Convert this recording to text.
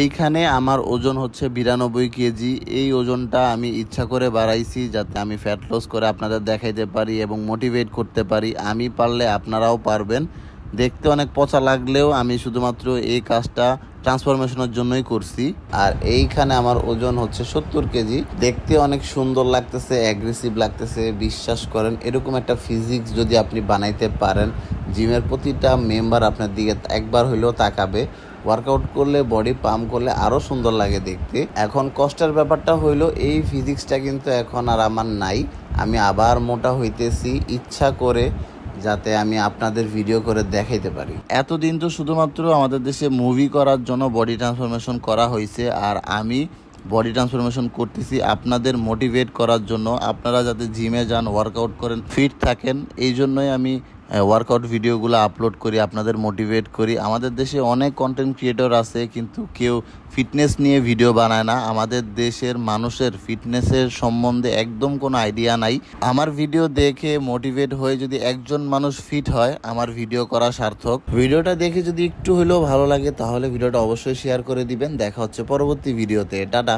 এইখানে আমার ওজন হচ্ছে বিরানব্বই কেজি। এই ওজনটা আমি ইচ্ছা করে বাড়াইছি যাতে আমি ফ্যাট লস করে আপনাদের দেখাইতে পারি এবং মোটিভেট করতে পারি। আমি পারলে আপনারাও পারবেন। দেখতে অনেক পচা লাগলেও আমি শুধুমাত্র এই কাজটা ট্রান্সফরমেশনের জন্যই করছি। আর এইখানে আমার ওজন হচ্ছে সত্তর কেজি। দেখতে অনেক সুন্দর লাগতেছে অ্যাগ্রেসিভ লাগতেছে, বিশ্বাস করেন, এরকম একটা ফিজিক্স যদি আপনি বানাইতে পারেন জিমের প্রতিটা মেম্বার আপনার দিকে একবার হইলেও তাকাবে। ওয়ার্কআউট করলে বডি পাম্প করলে আরও সুন্দর লাগে দেখতে। এখন কষ্টের ব্যাপারটা হইল, এই ফিজিক্সটা কিন্তু এখন আর আমার নাই। আমি আবার মোটা হইতেছি, ইচ্ছা করে যাতে আমি আপনাদের ভিডিও করে দেখাইতে পারি। এতদিন তো শুধুমাত্র আমাদের দেশে মুভি করার জন্য বডি ট্রান্সফরমেশন করা হয়েছে, আর আমি বডি ট্রান্সফরমেশন করতেছি আপনাদের মোটিভেট করার জন্য। আপনারা যাতে জিমে যান ওয়ার্কআউট করেন ফিট থাকেন, এই জন্যই আমি ওয়ার্কআউট ভিডিওগুলো আপলোড করি, আপনাদের মোটিভেট করি। আমাদের দেশে অনেক কন্টেন্ট ক্রিয়েটর আছে, কিন্তু কেউ ফিটনেস নিয়ে ভিডিও বানায় না। আমাদের দেশের মানুষের ফিটনেসের সম্বন্ধে একদম কোনো আইডিয়া নাই। আমার ভিডিও দেখে মোটিভেট হয়ে যদি একজন মানুষ ফিট হয়, আমার ভিডিও করা সার্থক। ভিডিওটা দেখে যদি একটু হলেও ভালো লাগে, তাহলে ভিডিওটা অবশ্যই শেয়ার করে দিবেন। দেখা হচ্ছে পরবর্তী ভিডিওতে টাটা!